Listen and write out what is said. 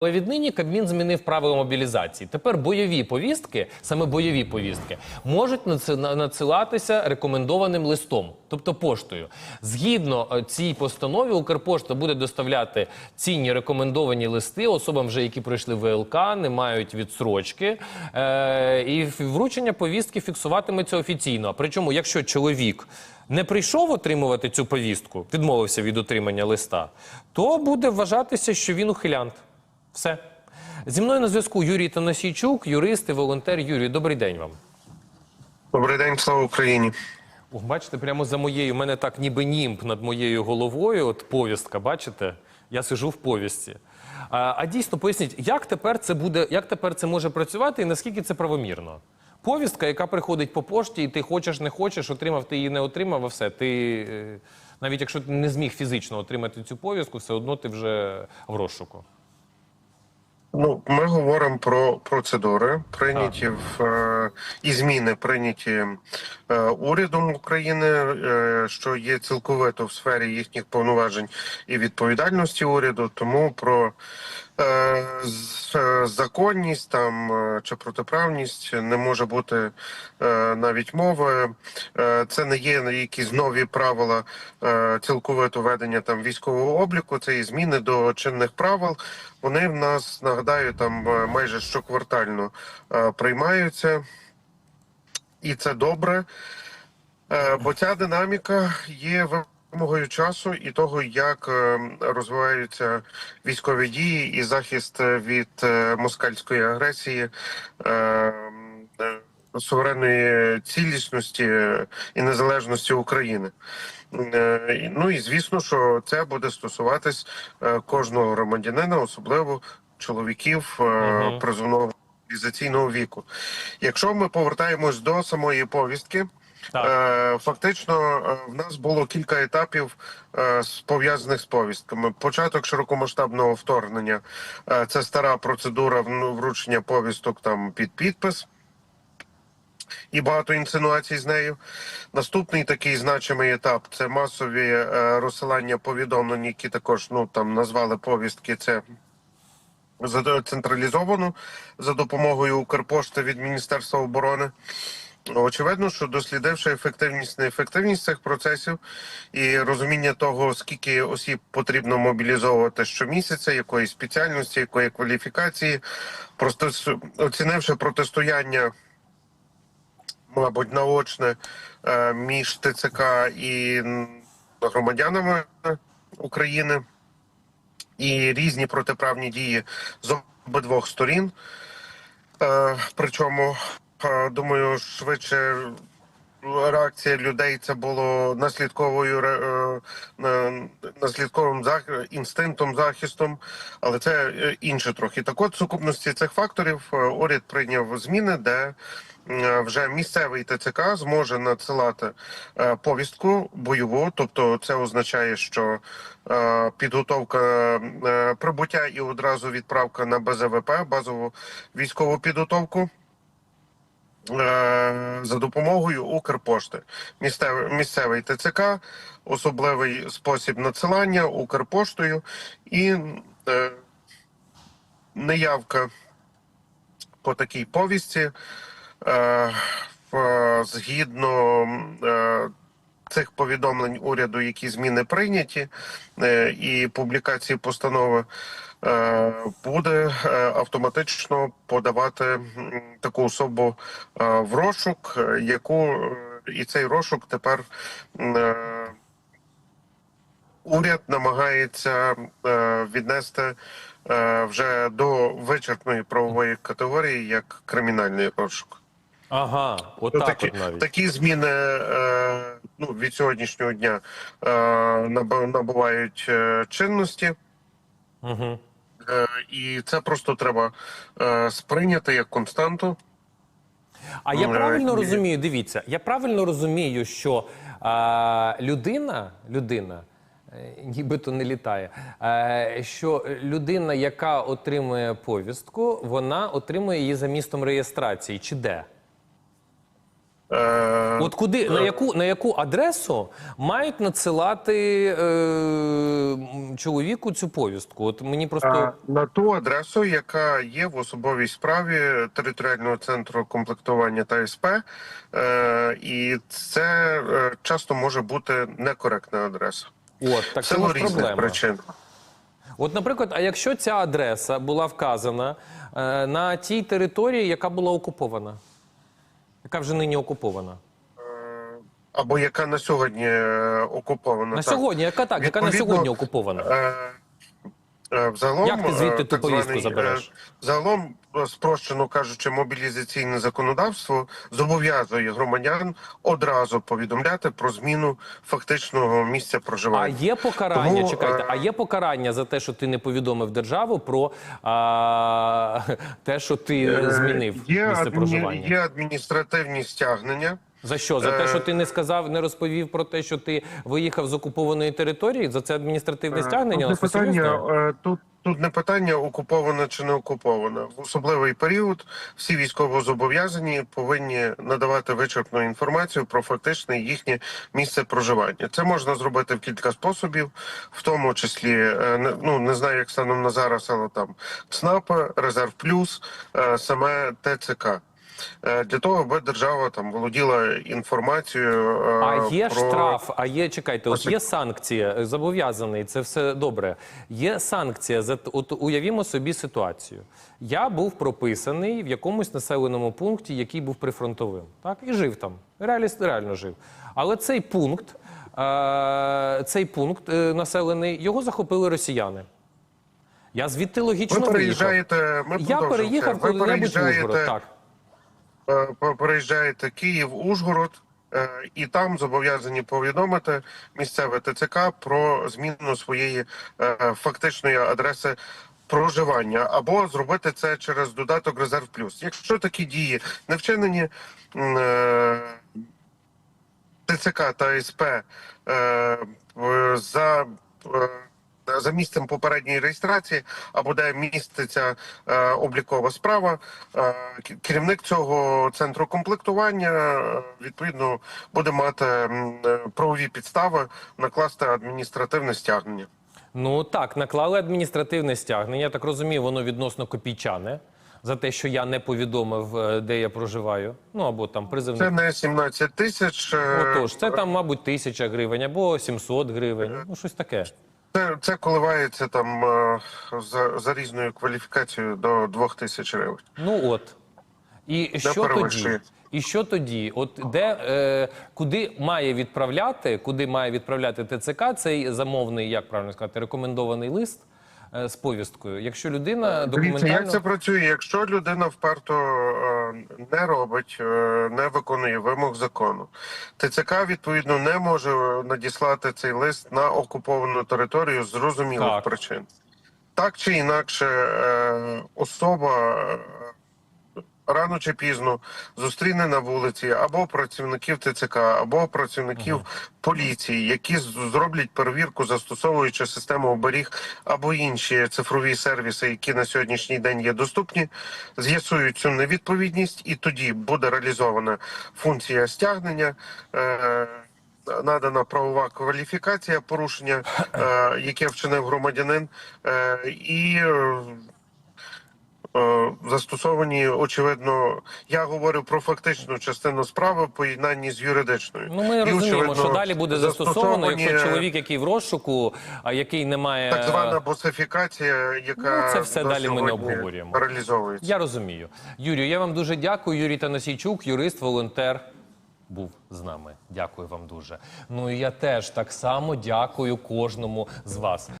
Але віднині Кабмін змінив правила мобілізації. Тепер бойові повістки, саме бойові повістки, можуть надси- на- надсилатися рекомендованим листом, тобто поштою. Згідно е, цій постанові, Укрпошта буде доставляти цінні рекомендовані листи особам, вже які пройшли ВЛК, не мають відсрочки. Е, і вручення повістки фіксуватиметься офіційно. Причому, якщо чоловік не прийшов отримувати цю повістку, відмовився від отримання листа, то буде вважатися, що він ухилянт. Все. Зі мною на зв'язку Юрій Танасійчук, юрист і волонтер. Юрій, добрий день вам. Добрий день, слава Україні. Ох, бачите, прямо за моєю, у мене так ніби німб над моєю головою. От повістка, бачите? Я сижу в повісті. А, а дійсно поясніть, як тепер це буде, як тепер це може працювати і наскільки це правомірно? Повістка, яка приходить по пошті, і ти хочеш, не хочеш, отримав, ти її не отримав, а все. Ти е, навіть якщо ти не зміг фізично отримати цю повістку, все одно ти вже в розшуку. Ну, ми говоримо про процедури, прийняті в е, і зміни прийняті е, урядом України, е, що є цілковито в сфері їхніх повноважень і відповідальності уряду. Тому про законність там е, чи протиправність не може бути е, навіть мови. Е, це не є якісь нові правила е, цілковито ведення там військового обліку. Це і зміни до чинних правил. Вони в нас нагадаю там е, майже щоквартально е, приймаються, і це добре. Е, Бо ця динаміка є вимогою часу і того, як е, розвиваються військові дії і захист е, від е, москальської агресії. Суверенної цілісності і незалежності України, ну і звісно, що це буде стосуватись кожного громадянина, особливо чоловіків призовного мобілізаційного віку. Якщо ми повертаємось до самої повістки, Е, Фактично, е, в нас було кілька етапів е, пов'язаних з повістками. Початок широкомасштабного вторгнення це стара процедура вручення повісток там під підпис. І багато інсинуацій з нею. Наступний такий значимий етап це масові е, розсилання повідомлень, які також ну там назвали повістки. Це централізовано за допомогою Укрпошти від Міністерства оборони. Очевидно, що дослідивши ефективність, неефективність цих процесів і розуміння того, скільки осіб потрібно мобілізовувати щомісяця, якої спеціальності, якої кваліфікації, просто оцінивши протистояння, мабуть, наочне е, між ТЦК і громадянами України і різні протиправні дії з обидвох сторін. Е, причому, думаю, швидше реакція людей це було наслідковою ре- е, наслідковим інстинктом захистом, але це е, інше трохи. Так от, сукупності цих факторів е, уряд прийняв зміни, де е, вже місцевий ТЦК зможе надсилати е, повістку бойову, тобто це означає, що е, підготовка е, прибуття і одразу відправка на БЗВП, базову військову підготовку. Е, За допомогою Укрпошти, місцевий, місцевий ТЦК, особливий спосіб надсилання Укрпоштою і е, неявка по такій повісті е, в- згідно е, цих повідомлень уряду, які зміни прийняті, е, і публікації постанови. е, Буде е, автоматично подавати таку особу в розшук, яку і цей розшук тепер уряд намагається віднести вже до вичерпної правової категорії як кримінальний розшук. Ага, Ну, отак такі, от навіть. такі зміни е, ну, від сьогоднішнього дня е, набувають е, чинності, Угу. е, і це просто треба е, сприйняти як константу. А я Ну, правильно е, розумію, дивіться, я правильно розумію, що а, людина, людина, е, нібито не літає, е, що людина, яка отримує повістку, вона отримує її за містом реєстрації чи де? Е, От куди на яку на яку адресу мають надсилати е, чоловіку цю повістку? От мені просто на ту адресу, яка є в особовій справі територіального центру комплектування та СП, е, і це е, часто може бути некоректна адреса. от так В це проблема. причин. От, наприклад, а якщо ця адреса була вказана е, на тій території, яка була окупована, яка вже нині окупована? Або яка на сьогодні е, окупована. На так. сьогодні, яка так, яка на Відповідно, сьогодні окупована? Е, е, Взагалом, Як ти звідти е, ту повістку званий, забереш? е, Загалом, е, спрощено кажучи, мобілізаційне законодавство зобов'язує громадян одразу повідомляти про зміну фактичного місця проживання. А є покарання, Тому, чекайте, е, а є покарання за те, що ти не повідомив державу про а, те, що ти Е, змінив є, місце проживання? є адміністративні стягнення. За що? За те, що Е, ти не сказав, не розповів про те, що ти виїхав з окупованої території? За це адміністративне стягнення? Тут не питання, е, тут, тут не питання окупована чи не окупована. В особливий період всі військовозобов'язані повинні надавати вичерпну інформацію про фактичне їхнє місце проживання. Це можна зробити в кілька способів, в тому числі е, ну не знаю, як станом на зараз, але там ЦНАП, Резерв Плюс, е, саме ТЦК. Е, Для того, аби держава там володіла інформацією. е, А є про... штраф, а є чекайте, от є санкція, е, зобов'язаний, це все добре. Є санкція за от уявімо собі ситуацію. Я був прописаний в якомусь населеному пункті, який був прифронтовим, так і жив там. Реалі, реально жив. Але цей пункт, е, цей пункт е, населений, його захопили росіяни. Я звідти логічно Ви переїжджаєте. Ми Я переїхав куди-небудь в Ужгород. Так. Е, переїжджаєте Київ, Ужгород, е, і там зобов'язані повідомити місцеве ТЦК про зміну своєї е, фактичної адреси. Проживання або зробити це через додаток Резерв Плюс. Якщо такі дії не вчинені ТЦК та СП за, за місцем попередньої реєстрації, або де міститься е, облікова справа, е, керівник цього центру комплектування е, відповідно буде мати правові підстави накласти адміністративне стягнення. Ну так, наклали адміністративне стягнення. Я так розумію, воно відносно копійчане за те, що я не повідомив, де я проживаю. Ну або там Це не 17 тисяч. Отож, це там, мабуть, тисяча гривень або 700 гривень. Ну, щось таке. Це, це коливається там е, за, за різною кваліфікацією до 2000 гривень. Ну от. І що тоді? І що тоді? От де е, куди має відправляти, куди має відправляти ТЦК цей замовний, як правильно сказати, рекомендований лист з повісткою? Якщо людина Дивіться, документально як це працює? Якщо людина вперто е, не робить, е, не виконує вимог закону, ТЦК відповідно не може надіслати цей лист на окуповану територію з зрозумілих Так. причин. Так чи інакше, е, особа. Рано чи пізно зустріне на вулиці або працівників ТЦК, або працівників поліції, які зроблять перевірку, застосовуючи систему оберіг або інші цифрові сервіси, які на сьогоднішній день є доступні, з'ясують цю невідповідність, і тоді буде реалізована функція стягнення. Е- Надана правова кваліфікація порушення, е, яке вчинив громадянин, е, і застосовані, очевидно, я говорю про фактичну частину справи в поєднанні з юридичною. Ну, ми І, розуміємо, очевидно, що далі буде застосовано, застосовані, якщо чоловік, який в розшуку, а який не має. так звана босифікація, яка Ну, це все далі ми не обговорюємо. реалізовується. Я розумію. Юрію, я вам дуже дякую. Юрій Танасійчук, юрист, волонтер. Був з нами. Дякую вам дуже. Ну і я теж так само дякую кожному з вас.